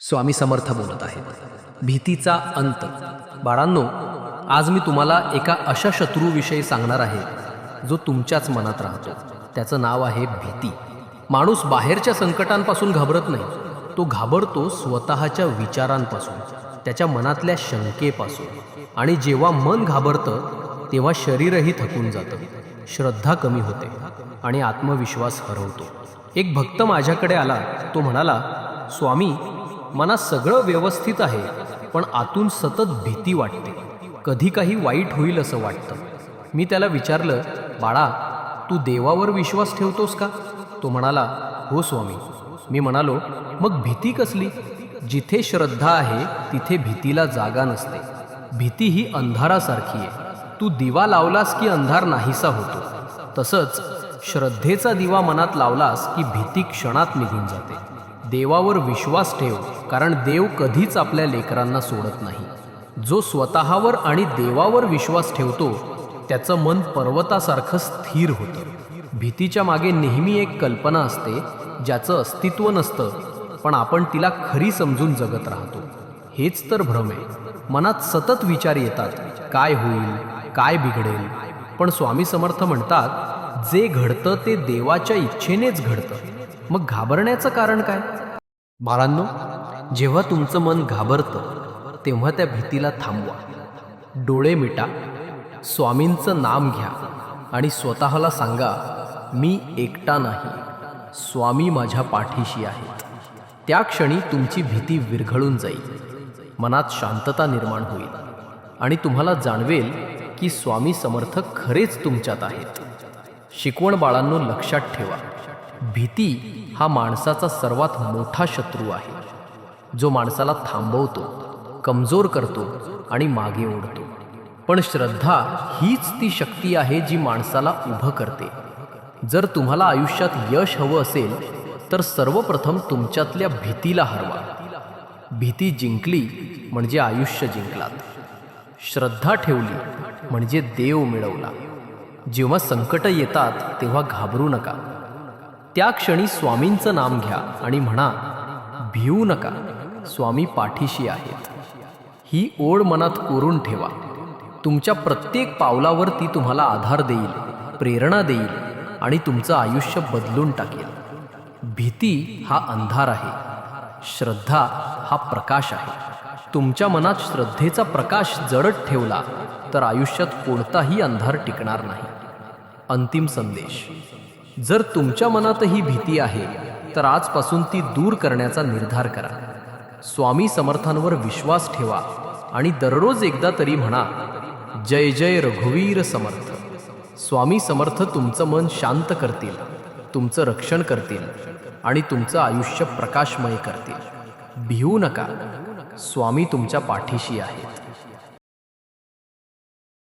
स्वामी समर्थ बोलत आहेत. भीतीचा अंत. बाळांनो आज मी तुम्हाला एका अशा शत्रूविषयी सांगणार आहे जो तुमच्याच मनात राहतो. त्याचं नाव आहे भीती. माणूस बाहेरच्या संकटांपासून घाबरत नाही. तो घाबरतो स्वतःच्या विचारांपासून त्याच्या मनातल्या शंकेपासून. आणि जेव्हा मन घाबरतं तेव्हा शरीरही थकून जातं. श्रद्धा कमी होते आणि आत्मविश्वास हरवतो. एक भक्त माझ्याकडे आला. तो म्हणाला स्वामी मनात सगळं व्यवस्थित आहे पण आतून सतत भीती वाटते. कधी काही वाईट होईल असं वाटतं. मी त्याला विचारलं बाळा तू देवावर विश्वास ठेवतोस का? तो म्हणाला हो स्वामी. मी म्हणालो मग भीती कसली? जिथे श्रद्धा आहे तिथे भीतीला जागा नसते. भीती ही अंधारासारखी आहे. तू दिवा लावलास की अंधार नाहीसा होतो. तसंच श्रद्धेचा दिवा मनात लावलास की भीती क्षणात निघून जाते. देवावर विश्वास ठेव कारण देव कधीच आपल्या लेकरांना सोडत नाही. जो स्वतःवर आणि देवावर विश्वास ठेवतो त्याचं मन पर्वतासारखं स्थिर होतं. भीतीच्या मागे नेहमी एक कल्पना असते ज्याचं अस्तित्व नसतं पण आपण तिला खरी समजून जगत राहतो. हेच तर भ्रम आहे. मनात सतत विचार येतात काय होईल? काय बिघडेल? पण स्वामी समर्थ म्हणतात जे घडतं ते देवाच्या इच्छेनेच घडतं. मग घाबरण्याचं कारण काय? बाळांनो जेव्हा तुमचं मन घाबरतं तेव्हा त्या भीतीला थांबवा. डोळे मिटा स्वामींचं नाम घ्या आणि स्वतःला सांगा मी एकटा नाही. स्वामी माझ्या पाठीशी आहेत. त्या क्षणी तुमची भीती विरघळून जाईल. मनात शांतता निर्माण होईल. आणि तुम्हाला जाणवेल की स्वामी समर्थ खरेच तुमच्यात आहेत. शिकवण बाळांनो लक्षात ठेवा. भीती हा माणसाचा सर्वात मोठा शत्रू आहे. जो माणसाला थांबवतो कमजोर करतो आणि मागे ओढतो. पण श्रद्धा हीच ती शक्ती आहे जी माणसाला उभं करते. जर तुम्हाला आयुष्यात यश हवं असेल तर सर्वप्रथम तुमच्यातल्या भीतीला हरवा. भीती जिंकली म्हणजे आयुष्य जिंकलात. श्रद्धा ठेवली म्हणजे देव मिळवला. जेव्हा संकट येतात तेव्हा घाबरू नका. त्या क्षणी स्वामींचं नाम घ्या आणि म्हणा भिवू नका स्वामी पाठीशी आहेत. ही ओढ मनात कोरून ठेवा. तुमच्या प्रत्येक पावलावर ती तुम्हाला आधार देईल प्रेरणा देईल आणि तुमचं आयुष्य बदलून टाकेल. भीती हा अंधार आहे. श्रद्धा हा प्रकाश आहे. तुमच्या मनात श्रद्धेचा प्रकाश जडत ठेवला तर आयुष्यात कोणताही अंधार टिकणार नाही. अंतिम संदेश. जर तुमच्या मनात ही भीती आहे तर आजपासून ती दूर करण्याचा निर्धार करा. स्वामी समर्थांवर विश्वास ठेवा आणि दररोज एकदा तरी म्हणा जय जय रघुवीर समर्थ. स्वामी समर्थ तुमचं मन शांत करतील तुमचं रक्षण करतील आणि तुमचं आयुष्य प्रकाशमय करतील. भिवू नका. स्वामी तुमच्या पाठीशी आहेत.